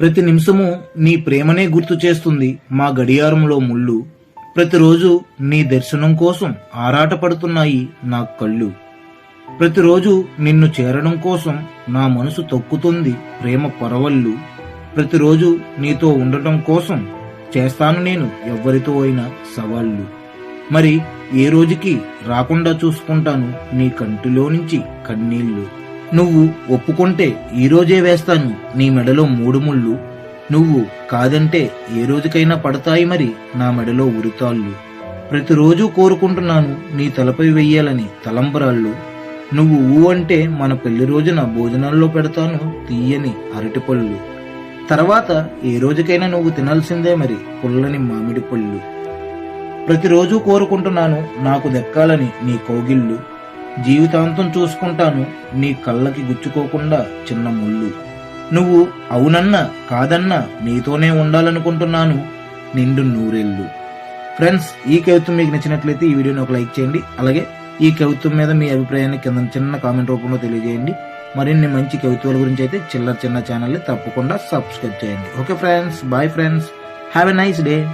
ప్రతి నిమిషము నీ ప్రేమనే గుర్తు చేస్తుంది మా గడియారంలో ముళ్ళు. ప్రతిరోజు నీ దర్శనం కోసం ఆరాటపడుతున్నాయి నా కళ్ళు. ప్రతిరోజు నిన్ను చేరడం కోసం నా మనసు తొక్కుతుంది ప్రేమ పరవళ్ళు. ప్రతిరోజు నీతో ఉండటం కోసం చేస్తాను నేను ఎవ్వరితో అయినా సవాళ్ళు. మరి ఏ రోజుకి రాకుండా చూసుకుంటాను నీ కంటిలో నుంచి కన్నీళ్ళు. నువ్వు ఒప్పుకుంటే ఈ రోజే వేస్తాను నీ మెడలో మూడు ముళ్ళు. నువ్వు కాదంటే ఏ రోజుకైనా పడతాయి మరి నా మెడలో ఉరితాళ్ళు. ప్రతిరోజు కోరుకుంటున్నాను నీ తలపై వెయ్యాలని తలంబరాళ్ళు. నువ్వు ఊ అంటే మన పెళ్ళి రోజున భోజనాల్లో పెడతాను తీయని అరటిపళ్ళు. తర్వాత ఏ రోజుకైనా నువ్వు తినాల్సిందే మరి పుల్లని మామిడి పళ్ళు. ప్రతిరోజు కోరుకుంటున్నాను నాకు దక్కాలని నీ కోగిళ్ళు. జీవితాంతం చూసుకుంటాను. నీ కళ్ళకి గుచ్చుకోకుండా చిన్న ముళ్ళు. నువ్వు అవునన్నా కాదన్నా నీతోనే ఉండాలనుకుంటున్నాను. నిండు నూరెళ్ళు. ఫ్రెండ్స్ ఈ కవిత్వం మీకు నచ్చినట్లయితే ఈ వీడియోని ఒక లైక్ చేయండి. అలాగే ఈ కవిత్వం మీద మీ అభిప్రాయాన్ని కింద చిన్న కామెంట్ రూపంలో తెలియజేయండి. మరిన్ని మంచి కవిత్వాల గురించి అయితే చిల్లర చిన్న ఛానల్ని తప్పకుండా సబ్స్క్రైబ్ చేయండి. Okay friends bye friends. Have a nice day